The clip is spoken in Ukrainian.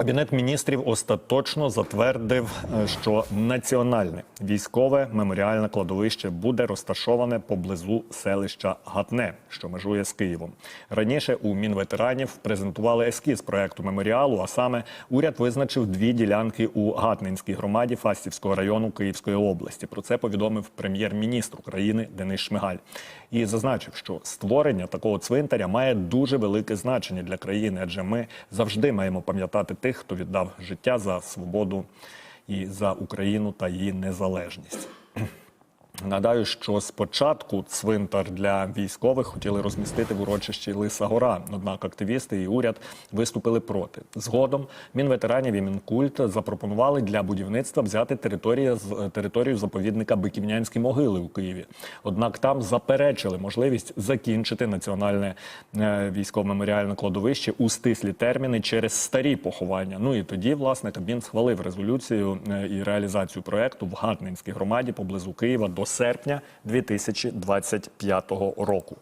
Кабінет міністрів остаточно затвердив, е, що національне військове меморіальне кладовище буде розташоване поблизу селища Гатне, що межує з Києвом. Раніше у Мінветеранів презентували ескіз проекту меморіалу. А саме уряд визначив дві ділянки у Гатненській громаді Фастівського району Київської області. Про це повідомив прем'єр-міністр України Денис Шмигаль і зазначив, що створення такого цвинтаря має дуже велике значення для країни, адже ми завжди маємо пам'ятати тих, хто віддав життя за свободу і за Україну та її незалежність. Нагадаю, що спочатку цвинтар для військових хотіли розмістити в урочищі Лиса Гора. Однак активісти і уряд виступили проти. Згодом Мінветеранів і Мінкульт запропонували для будівництва взяти територію з територію заповідника Биківнянські могили у Києві. Однак там заперечили можливість закінчити національне е, військово-меморіальне кладовище у стислі терміни через старі поховання. Ну і тоді, власне, Кабмін схвалив резолюцію е, і реалізацію проекту в Гатненській громаді поблизу Києва до серпня 2025 року.